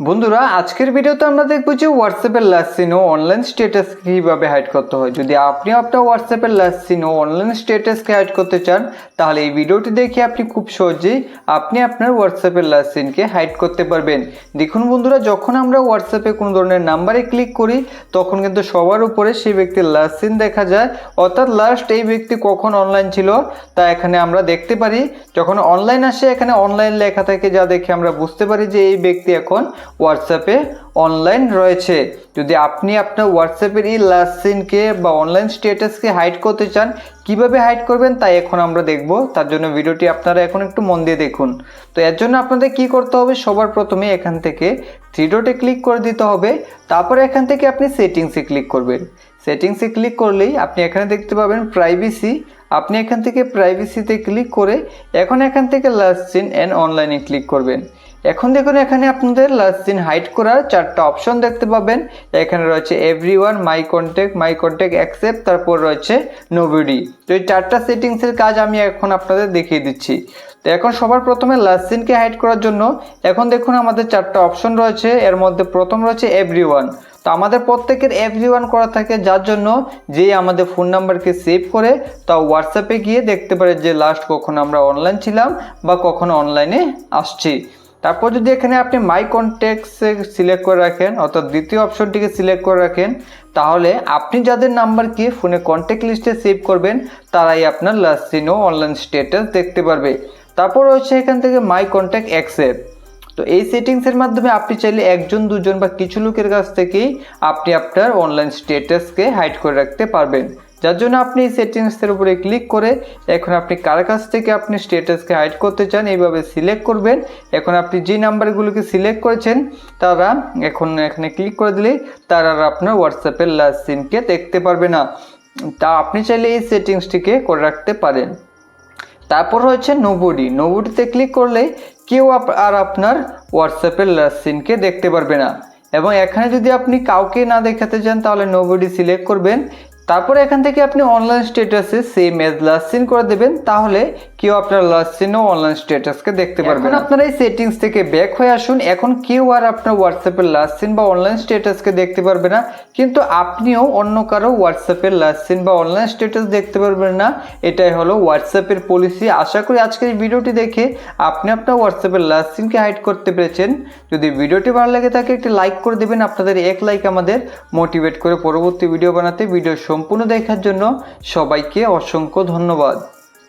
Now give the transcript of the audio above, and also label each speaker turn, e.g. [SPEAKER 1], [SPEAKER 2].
[SPEAKER 1] বন্ধুরা, আজকের ভিডিওতে আমরা দেখব যে হোয়াটসঅ্যাপের লাস্ট সিন ও অনলাইন স্ট্যাটাস কীভাবে হাইড করতে হয়। যদি আপনি আপনার হোয়াটসঅ্যাপের লাস্ট সিন ও অনলাইন স্ট্যাটাসকে হাইড করতে চান, তাহলে এই ভিডিওটি দেখে আপনি খুব সহজেই আপনি আপনার হোয়াটসঅ্যাপের লাস্ট সিনকে হাইড করতে পারবেন। দেখুন বন্ধুরা, যখন আমরা হোয়াটসঅ্যাপে কোনো ধরনের নাম্বারে ক্লিক করি, তখন কিন্তু সবার উপরে সেই ব্যক্তির লাস্ট সিন দেখা যায়। অর্থাৎ লাস্ট এই ব্যক্তি কখন অনলাইন ছিল, তা এখানে আমরা দেখতে পারি। যখন অনলাইন আসে, এখানে অনলাইন লেখা থাকে, যা দেখে আমরা বুঝতে পারি যে এই ব্যক্তি এখন হোয়াটসঅ্যাপে অনলাইন রয়েছে। যদি আপনি আপনার হোয়াটসঅ্যাপের এই লাস্ট সিনকে বা অনলাইন স্ট্যাটাসকে হাইড করতে চান, কীভাবে হাইড করবেন তাই এখন আমরা দেখব। তার জন্য ভিডিওটি আপনারা এখন একটু মন দিয়ে দেখুন। তো এর জন্য আপনাদের কি করতে হবে? সবার প্রথমে এখান থেকে থ্রি ডটে ক্লিক করে দিতে হবে। তারপরে এখান থেকে আপনি সেটিংসে ক্লিক করবেন। সেটিংসে ক্লিক করলেই আপনি এখানে দেখতে পাবেন প্রাইভেসি আপনি এখান থেকে প্রাইভেসিতে ক্লিক করে এখন এখান থেকে লাস্ট সিন অ্যান্ড অনলাইনে ক্লিক করবেন। এখন দেখুন এখানে আপনাদের লাস্ট সিন হাইড করার চারটা অপশন দেখতে পাবেন। এখানে রয়েছে everyone my contact my contact except তারপর রয়েছে নোবিডি তো এই চারটা সেটিংসের কাজ আমি এখন আপনাদের দেখিয়ে দিচ্ছি। তো এখন সবার প্রথমে লাস্ট হাইড করার জন্য, এখন দেখুন আমাদের চারটা অপশন রয়েছে। এর মধ্যে প্রথম রয়েছে এভরি ওয়ান তো আমাদের প্রত্যেকের এভরি ওয়ান করা থাকে, যার জন্য যে আমাদের ফোন নাম্বারকে সেভ করে, তা হোয়াটসঅ্যাপে গিয়ে দেখতে পারে যে লাস্ট কখন আমরা অনলাইন ছিলাম বা কখন অনলাইনে আসছি। তারপর যদি এখানে আপনি মাই কন্ট্যাক্টসে সিলেক্ট করে রাখেন, অর্থাৎ দ্বিতীয় অপশনটিকে সিলেক্ট করে রাখেন, তাহলে আপনি যাদের নাম্বারকে ফোনে কন্ট্যাক্ট লিস্টে সেভ করবেন, তারাই আপনার লাস্ট সিনো অনলাইন স্ট্যাটাস দেখতে পারবে। তারপর রয়েছে এখান থেকে মাই কন্ট্যাক্ট অ্যাকসেপ্ট তো এই সেটিংসের মাধ্যমে আপনি চাইলে একজন, দুজন বা কিছু লোকের কাছ থেকেই আপনি আপনার অনলাইন স্ট্যাটাসকে হাইড করে রাখতে পারবেন। যার জন্য আপনি সেটিংসের উপরে ক্লিক করে এখন আপনি কার কাছ থেকে আপনি স্ট্যাটাসকে হাইড করতে চান এইভাবে সিলেক্ট করবেন। এখন আপনি যে নাম্বারগুলোকে সিলেক্ট করেছেন, তারা এখন এখানে ক্লিক করে দিলে তারা আর আপনার হোয়াটসঅ্যাপের লাস্ট সিনকে দেখতে পারবে না। তা আপনি চাইলে এই সেটিংসটিকে করে রাখতে পারেন। তারপর হচ্ছে নোবডি নোবডিতে ক্লিক করলে কেউ আর আপনার হোয়াটসঅ্যাপের লাস্ট সিনকে দেখতে পারবে না। এবং এখানে যদি আপনি কাউকে না দেখাতে চান, তাহলে নোবডি সিলেক্ট করবেন। তারপরে এখান থেকে আপনি অনলাইন স্টেটাসে সেম এজ লাস্ট সিন করে দেবেন তাহলে কেউ আপনার লাস্ট সিন ও অনলাইন স্ট্যাটাসকে দেখতে পারবেন আপনারা এই সেটিংস থেকে ব্যাক হয়ে আসুন। এখন কেউ আর আপনার হোয়াটসঅ্যাপের লাস্ট সিন বা অনলাইন স্ট্যাটাসকে দেখতে পারবে না। কিন্তু আপনিও অন্য কারও হোয়াটসঅ্যাপের লাস্ট সিন বা অনলাইন স্ট্যাটাস দেখতে পারবেন না। এটাই হলো হোয়াটসঅ্যাপের পলিসি আশা করি আজকের এই ভিডিওটি দেখে আপনি আপনার হোয়াটসঅ্যাপের লাস্ট সিনকে হাইড করতে পেরেছেন। যদি ভিডিওটি ভালো লাগে থাকে একটি লাইক করে দেবেন। আপনাদের এক লাইক আমাদের মোটিভেট করে পরবর্তী ভিডিও বানাতে ভিডিও সম্পূর্ণ দেখার জন্য সবাইকে অসংখ্য ধন্যবাদ।